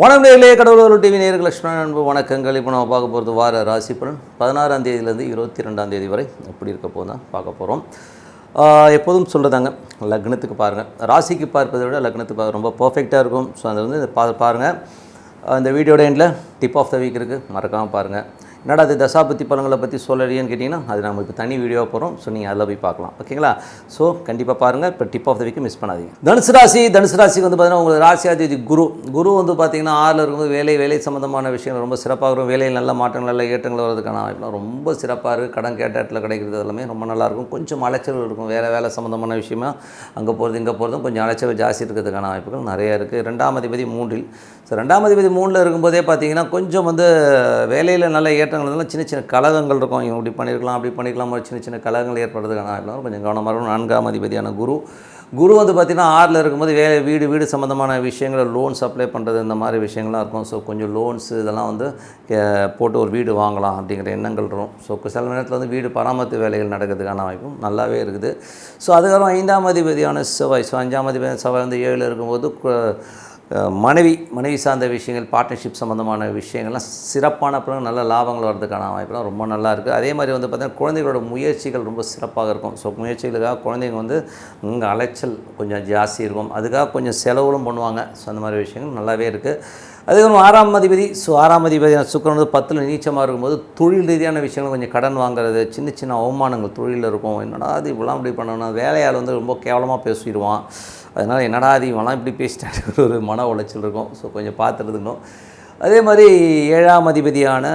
வணக்கம் நேரிலே கடவுளூர் டிவி நேர்கள் லட்சுமணன் அன்பு வணக்கங்கள். இப்போ நம்ம பார்க்க போகிறது வார ராசி பலன். பதினாறாம் தேதியிலேருந்து இருபத்தி ரெண்டாம் தேதி வரை எப்படி இருக்க போகுது தான் பார்க்க போகிறோம் எப்போதும் சொல்கிறதாங்க லக்னத்துக்கு பாருங்கள் ராசிக்கு பார்ப்பதை விட லக்னத்துக்கு பார்க்க ரொம்ப பர்ஃபெக்டாக இருக்கும். ஸோ அதை வந்து பா பாருங்கள் இந்த வீடியோட எண்டில் டிப் ஆஃப் த வீக் இருக்குது மறக்காமல் பாருங்கள் என்னடா அது தசாபத்தி பலங்களை பற்றி சொல்லலையேன்னு கேட்டிங்கன்னா அது நம்ம இப்போ தனி வீடியோ போகிறோம் ஸோ நீங்கள் அதில் போய் பார்க்கலாம். ஓகேங்களா? ஸோ கண்டிப்பாக பாருங்கள் இப்போ tip of the week miss பண்ணாதீங்க. தனுசு ராசி தனுசு ராசிக்கு வந்து பார்த்தீங்கன்னா உங்களுக்கு ராசியாதிபதி குரு. குரு வந்து பார்த்தீங்கன்னா ஆறில் இருக்கும்போது வேலை வேலை சம்மந்தமான விஷயங்கள் ரொம்ப சிறப்பாக இருக்கும் வேலையில் நல்ல மாற்றங்கள் நல்ல ஏற்றங்கள் வர்றதுக்கான வாய்ப்புலாம் ரொம்ப சிறப்பாக இருக்குது கடன் கேட்ட இடத்துல கிடைக்கிறது எல்லாமே ரொம்ப நல்லாயிருக்கும் கொஞ்சம் அலைச்சல் இருக்கும். வேலை வேலை சம்மந்தமான விஷயமா அங்கே போகிறது இங்கே போகிறதும் கொஞ்சம் அலைச்சல் ஜாஸ்தி இருக்கிறதுக்கான வாய்ப்புகள் நிறைய இருக்குது ரெண்டாம் அதிபதி மூன்றில். ஸோ ரெண்டாம் அதிபதி மூணில் இருக்கும்போதே பார்த்தீங்கன்னா கொஞ்சம் வந்து வேலையில் நல்ல ஏற்றங்கள் இருந்தாலும் சின்ன சின்ன கலகங்கள் இருக்கும். இவன் இப்படி பண்ணியிருக்கலாம் அப்படி பண்ணிக்கலாம் ஒரு சின்ன சின்ன கலகங்கள் ஏற்படுறதுக்கான வாய்ப்புலாம் கொஞ்சம் கவனமாக இருக்கும் நான்காம் அதிபதியான குரு. குரு வந்து பார்த்திங்கன்னா ஆறில் இருக்கும்போது வேலை வீடு வீடு சம்மந்தமான விஷயங்களை லோன்ஸ் அப்ளை பண்ணுறது இந்த மாதிரி விஷயங்கள்லாம் இருக்கும். ஸோ கொஞ்சம் லோன்ஸ் இதெல்லாம் வந்து போட்டு ஒரு வீடு வாங்கலாம் அப்படிங்கிற எண்ணங்கள் இருக்கும் ஸோ சில நேரத்தில் வந்து வீடு பராமரிப்பு வேலைகள் நடக்கிறதுக்கான வாய்ப்பும் நல்லாவே இருக்குது. ஸோ அதுக்கப்புறம் ஐந்தாம் அதிபதியான செவ்வாய். ஸோ அஞ்சாம் அதிபதியான செவ்வாய் வந்து ஏழில் இருக்கும்போது மனைவி மனைவி சார்ந்த விஷயங்கள் பார்ட்னர்ஷிப் சம்மந்தமான விஷயங்கள்லாம் சிறப்பான பிறகு நல்ல லாபங்கள் வர்றதுக்கான வாய்ப்புலாம் ரொம்ப நல்லா இருக்குது அதே மாதிரி வந்து பார்த்திங்கன்னா குழந்தைகளோட முயற்சிகள் ரொம்ப சிறப்பாக இருக்கும். ஸோ முயற்சிகளுக்காக குழந்தைங்க வந்து இங்கே அலைச்சல் கொஞ்சம் ஜாஸ்தி இருக்கும். அதுக்காக கொஞ்சம் செலவுகளும் பண்ணுவாங்க. ஸோ அந்த மாதிரி விஷயங்கள் நல்லாவே இருக்குது அதுக்கப்புறம் ஆறாம் அதிபதி ஸோ ஆறாம் அதிபதி சுக்கரன் வந்து பத்தில் நீச்சமாக இருக்கும்போது தொழில் ரீதியான விஷயங்கள் கொஞ்சம் கடன் வாங்குறது சின்ன சின்ன அவமானங்கள் தொழிலில் இருக்கும். என்னடா அது இப்படிலாம் இப்படி பண்ணணும் வேலையால் வந்து ரொம்ப கேவலமாக பேசிடுவான். அதனால் என்னடா அது இவெல்லாம் இப்படி பேசிட்டாரு ஒரு மன உளைச்சல் இருக்கும். ஸோ கொஞ்சம் பார்த்துருந்துக்கணும். அதே மாதிரி ஏழாம் அதிபதியான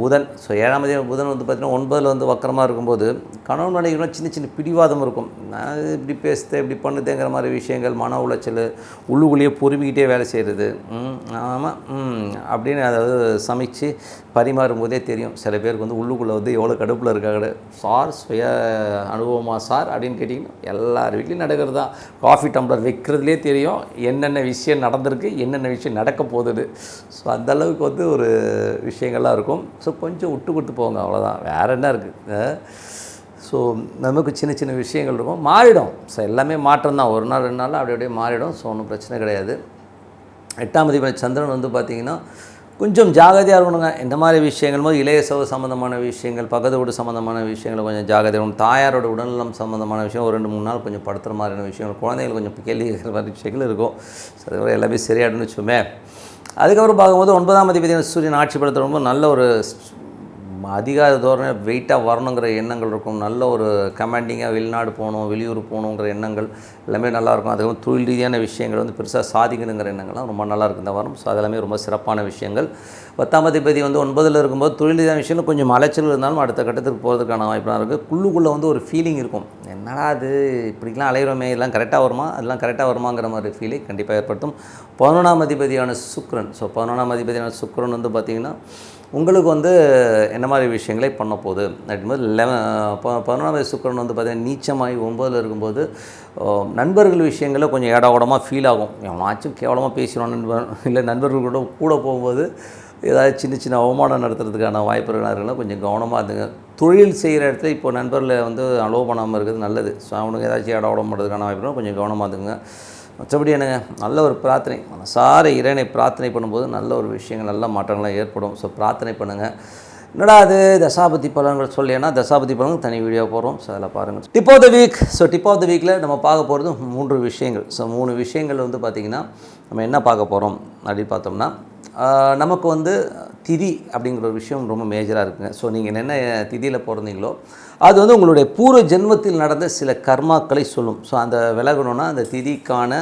புதன். ஸோ ஏழாம் அதிபதி புதன் வந்து பார்த்திங்கன்னா ஒன்பதில் வந்து வக்கரமாக இருக்கும்போது கனவு மனைவிகளும் சின்ன சின்ன பிடிவாதம் இருக்கும். நான் இப்படி பேசுது இப்படி பண்ணுதேங்கிற மாதிரி விஷயங்கள் மன உளைச்சல் உள்ளுக்குள்ளேயே பொறுமிக்கிட்டே வேலை செய்கிறது ஆமாம் அப்படின்னு அதாவது சமைச்சு பரிமாறும்போதே தெரியும். சில பேருக்கு வந்து உள்ளுக்குள்ளே வந்து எவ்வளோ கடுப்பில் இருக்காங்க சார் சுய அனுபவமா சார்? அப்படின்னு கேட்டிங்கன்னா எல்லார் வீட்லேயும் நடக்கிறது? தான் காஃபி டம்ளர் வைக்கிறதுலே தெரியும். என்னென்ன விஷயம் நடந்திருக்கு என்னென்ன விஷயம் நடக்க போகுது. ஸோ அந்த அளவுக்கு வந்து ஒரு விஷயங்கள்லாம் இருக்கும். ஸோ கொஞ்சம் விட்டு கொடுத்து போங்க அவ்வளோதான் வேறு என்ன இருக்குது ஸோ நமக்கு சின்ன சின்ன விஷயங்கள் இருக்கும். மாறிடும். ஸோ எல்லாமே மாற்றம் தான். ஒரு நாள் ரெண்டு நாள் அப்படி அப்படியே மாறிடும். ஸோ ஒன்றும் பிரச்சனை கிடையாது. எட்டாம் அதிபதி சந்திரன் வந்து பார்த்திங்கன்னா கொஞ்சம் ஜாகிரதையாக இருக்கணுங்க. இந்த மாதிரி விஷயங்கள் போது இளைய சவு சம்மந்தமான விஷயங்கள் பக்கத்து வீடு சம்மந்தமான விஷயங்கள் கொஞ்சம் ஜாகிரதையாக இருக்கணும். தாயாரோட உடல்நலம் சம்மந்தமான விஷயம் ஒரு ரெண்டு மூணு நாள் கொஞ்சம் படுத்துகிற மாதிரியான விஷயங்கள் குழந்தைகள் கொஞ்சம் கேள்வி கேட்குற மாதிரி விஷயங்கள் இருக்கும். ஸோ அதுக்கப்புறம் எல்லாமே சரியாயிடும்னு வச்சுமே அதுக்கப்புறம் பார்க்கும்போது ஒன்பதாம் அதிபதி சூரியன் ஆட்சி படுத்துகிற ரொம்ப நல்ல ஒரு அதிகார தோரணை வெயிட்டாக வரணுங்கிற எண்ணங்கள் இருக்கும். நல்ல ஒரு கமாண்டிங்காக வெளிநாடு போகணும் வெளியூர் போகணுங்கிற எண்ணங்கள் எல்லாமே நல்லாயிருக்கும் அதுக்கப்புறம் தொழில் ரீதியான விஷயங்கள் வந்து பெருசாக சாதிக்கணுங்கிற எண்ணங்கள்லாம் ரொம்ப நல்லாயிருக்கு இந்த வாரம் ஸோ அதெல்லாமே ரொம்ப சிறப்பான விஷயங்கள். பத்தாம் அதிபதி வந்து ஒன்பதில் இருக்கும்போது தொழில் ரீதியான விஷயங்கள் கொஞ்சம் அலைச்சல் இருந்தாலும் அடுத்த கட்டத்துக்கு போகிறதுக்கான வாய்ப்புலாம் இருக்குது குள்ளுக்குள்ளே வந்து ஒரு ஃபீலிங் இருக்கும். என்னடா அது இப்படிலாம் அலைகிறோமே இதெல்லாம் கரெக்டாக வருமா? அதெல்லாம் கரெக்டாக வருமாங்கிற மாதிரி ஃபீலிங் கண்டிப்பாக ஏற்படுத்தும். பதினொன்றாம் அதிபதியான சுக்ரன் ஸோ பதினொன்றாம் அதிபதியான சுக்ரன் வந்து பார்த்திங்கன்னா உங்களுக்கு வந்து என்ன மாதிரி விஷயங்களே பண்ண போகுது? அப்படின்போது லெவன் பதினொன்றாம் வயசு சுக்கரன் வந்து பார்த்திங்கன்னா நீச்சமாகி ஒம்பதில் இருக்கும்போது நண்பர்கள் விஷயங்களில் கொஞ்சம் ஏடாகூடமாக ஃபீல் ஆகும். எவனாச்சும் கேவலமாக பேசினோம் நண்பர் இல்லை நண்பர்கள் கூட கூட போகும்போது ஏதாவது சின்ன சின்ன அவமானம் நடத்துறதுக்கான வாய்ப்புகள் இருக்குன்னா கொஞ்சம் கவனமாக இருந்துங்க. தொழில் செய்கிற இடத்துல இப்போ நண்பர்களை வந்து அலோவ் பண்ணாமல் இருக்கிறது நல்லது. ஸோ அவனுக்கு ஏதாச்சும் ஏடாகூடம் பண்ணுறதுக்கான வாய்ப்புனா கொஞ்சம் கவனமாக இருந்துங்க. மற்றபடி என்னங்க நல்ல ஒரு பிரார்த்தனை. மனசார இறைனை பிரார்த்தனை பண்ணும்போது நல்ல ஒரு விஷயங்கள் நல்ல மாற்றங்கள்லாம் ஏற்படும். ஸோ பிரார்த்தனை பண்ணுங்கள் என்னடா அது தசாபதி பலன்கள் சொல்லியன்னா தசாபதி பலன்கள் தனி வீடியோ போகிறோம் ஸோ அதில் பாருங்கள். Tip of the week so tip of the வீக்கில் நம்ம பார்க்க போகிறது மூன்று விஷயங்கள். ஸோ மூணு விஷயங்கள் வந்து பார்த்திங்கன்னா நம்ம என்ன பார்க்க போகிறோம் அப்படின்னு பார்த்தோம்னா நமக்கு வந்து திதி அப்படிங்கிற ஒரு விஷயம் ரொம்ப மேஜராக இருக்குங்க. ஸோ நீங்கள் என்ன திதியில் பிறந்தீங்களோ அது வந்து உங்களுடைய பூர்வ ஜென்மத்தில் நடந்த சில கர்மாக்களை சொல்லும். ஸோ அந்த விலகணும்னா அந்த திதிக்கான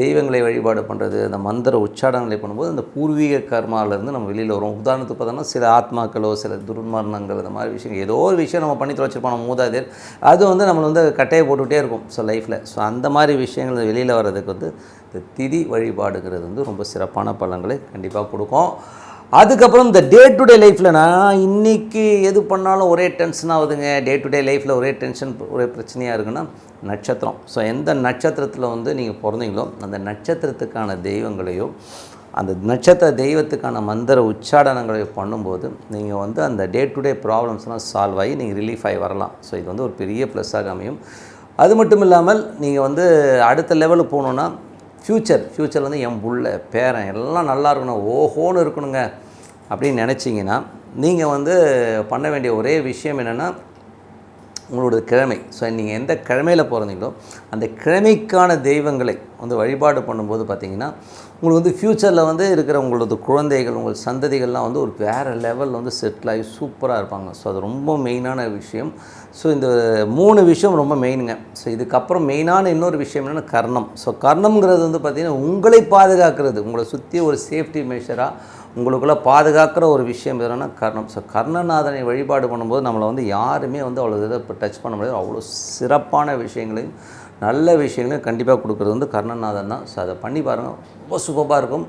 தெய்வங்களை வழிபாடு பண்ணுறது அந்த மந்திர உச்சாடனங்களை பண்ணும்போது அந்த பூர்வீக கர்மாவிலேருந்து நம்ம வெளியில் வரும் உதாரணத்துக்கு பார்த்தோம்னா சில ஆத்மாக்களோ சில துர்மரணங்கள் இந்த மாதிரி விஷயம் ஏதோ ஒரு விஷயம் நம்ம பண்ணி தொலைச்சிருப்போம் நம்ம மூதாதையர். அது வந்து நம்மளை வந்து கட்டையை போட்டுக்கிட்டே இருக்கும். ஸோ லைஃப்பில் ஸோ அந்த மாதிரி விஷயங்கள் வெளியில் வர்றதுக்கு வந்து இந்த திதி வழிபாடுங்கிறது வந்து ரொம்ப சிறப்பான பலன்களை கண்டிப்பாக கொடுக்கும். அதுக்கப்புறம் இந்த டே டு டே லைஃப்பில் நான் இன்றைக்கி எது பண்ணாலும் ஒரே டென்ஷன் ஆகுதுங்க. டே டு டே லைஃப்பில் ஒரே டென்ஷன் ஒரே பிரச்சனையாக இருக்குன்னா நட்சத்திரம். ஸோ எந்த நட்சத்திரத்தில் வந்து நீங்கள் பிறந்தீங்களோ அந்த நட்சத்திரத்துக்கான தெய்வங்களையோ அந்த நட்சத்திர தெய்வத்துக்கான மந்திர உச்சாடனங்களை பண்ணும்போது நீங்கள் வந்து அந்த டே டு டே ப்ராப்ளம்ஸ்லாம் சால்வ் ஆகி நீங்கள் ரிலீஃப் ஆகி வரலாம். ஸோ இது வந்து ஒரு பெரிய ப்ளஸ்ஸாக அமையும். அது மட்டும் இல்லாமல் நீங்கள் வந்து அடுத்த லெவலுக்கு போகணுன்னா ஃப்யூச்சர் ஃப்யூச்சர் வந்து என் புள்ள பேரன் எல்லாம் நல்லா இருக்கணும் ஓஹோன்னு இருக்கணுங்க. அப்படின்னு நினச்சிங்கன்னா நீங்கள் வந்து பண்ண வேண்டிய ஒரே விஷயம் என்னென்னா உங்களோட கிழமை. ஸோ நீங்கள் எந்த கிழமையில் பிறந்தீங்களோ அந்த கிழமைக்கான தெய்வங்களை வந்து வழிபாடு பண்ணும்போது பார்த்தீங்கன்னா உங்களுக்கு வந்து ஃப்யூச்சரில் வந்து இருக்கிற உங்களது குழந்தைகள் உங்கள் சந்ததிகள்லாம் வந்து ஒரு வேறு லெவலில் வந்து செட்டில் ஆகி சூப்பராக இருப்பாங்க. ஸோ அது ரொம்ப மெயினான விஷயம். ஸோ இந்த மூணு விஷயம் ரொம்ப மெயினுங்க ஸோ இதுக்கப்புறம் மெயினான இன்னொரு விஷயம் என்னென்னா கர்ணம். ஸோ கர்ணம்ங்கிறது வந்து பார்த்திங்கன்னா உங்களை பாதுகாக்கிறது. உங்களை சுற்றி ஒரு சேஃப்டி மெஷராக உங்களுக்குள்ளே பாதுகாக்கிற ஒரு விஷயம் என்னென்னா கர்ணம். ஸோ கர்ணநாதனை வழிபாடு பண்ணும்போது நம்மளை வந்து யாருமே வந்து அவ்வளோ இதை இப்போ டச் பண்ண முடியாது. அவ்வளோ சிறப்பான விஷயங்களையும் நல்ல விஷயங்களையும் கண்டிப்பாக கொடுக்குறது வந்து கர்ணநாதன் தான். ஸோ அதை பண்ணி பாருங்கள் ரொம்ப சூப்பராக இருக்கும்.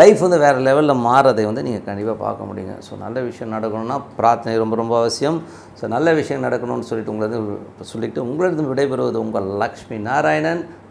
லைஃப் வந்து வேறு லெவலில் மாறதை வந்து நீங்கள் கண்டிப்பாக பார்க்க முடியுங்க. ஸோ நல்ல விஷயம் நடக்கணும்னா பிரார்த்தனை ரொம்ப ரொம்ப அவசியம். ஸோ நல்ல விஷயம் நடக்கணும்னு சொல்லிட்டு உங்களது சொல்லிவிட்டு உங்களிடம் விடைபெறுவது உங்கள் லக்ஷ்மி நாராயணன்.